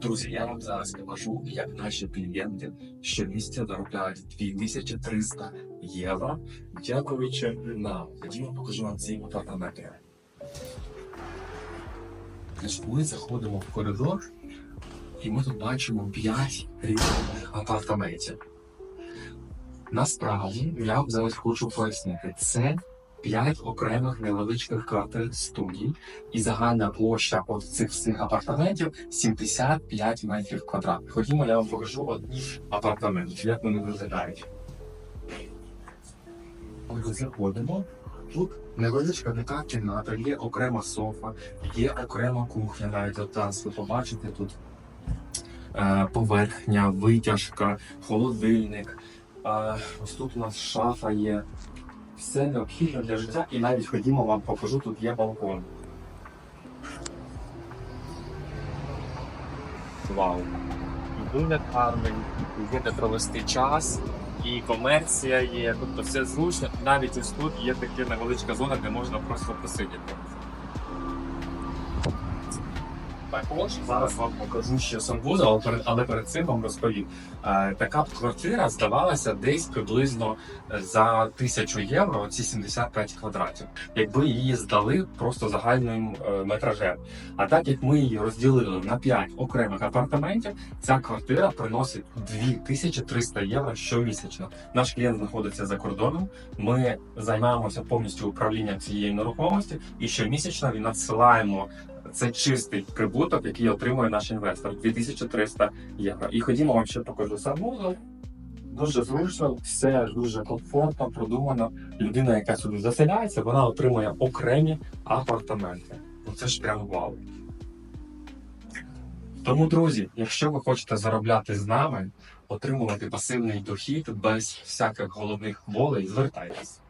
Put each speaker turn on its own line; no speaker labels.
Друзі, я вам зараз покажу, як наші клієнти щомісяця заробляють 2300 євро, дякуючи нам. Ходімо, покажу вам ці апартаменти. Ми заходимо в коридор, і ми тут бачимо 5 різних апартаментів. Насправді, я вам зараз хочу пояснити, це 5 окремих невеличких квартир студій, і загальна площа от цих всіх апартаментів 75 метрів квадратних. Ходімо, я вам покажу одні апартаменти, як вони виглядають. Ми заходимо. Тут невеличка така кімната, є окрема софа, є окрема кухня, навіть от зараз ви побачите тут е, поверхня, витяжка, холодильник. Е, ось тут у нас шафа є. Все необхідне для життя, і навіть ходімо, вам покажу, тут є балкон. Вау. І Дуже гарний, є де провести час, і комерція є, тобто все зручно. Навіть ось тут є така невеличка зона, де можна просто посидіти. Також зараз вам покажу ще санвузол, але перед, але перед цим вам розповім. Е, така б квартира здавалася десь приблизно за тисячу євро, ці 75 квадратів, якби її здали просто загальним е, метражем. А так як ми її розділили на 5 окремих апартаментів, ця квартира приносить 2300 євро щомісячно. Наш клієнт знаходиться за кордоном. Ми займаємося повністю управлінням цієї нерухомості, і щомісячно він надсилаємо. Це чистий прибуток, який отримує наш інвестор 2300 євро. І ходімо вам ще покажу санвузол. Дуже зручно, все дуже комфортно, продумано. Людина, яка сюди заселяється, вона отримує окремі апартаменти. Ну це ж прям вау. Тому, друзі, якщо ви хочете заробляти з нами, отримувати пасивний дохід без всяких головних болей, звертайтесь.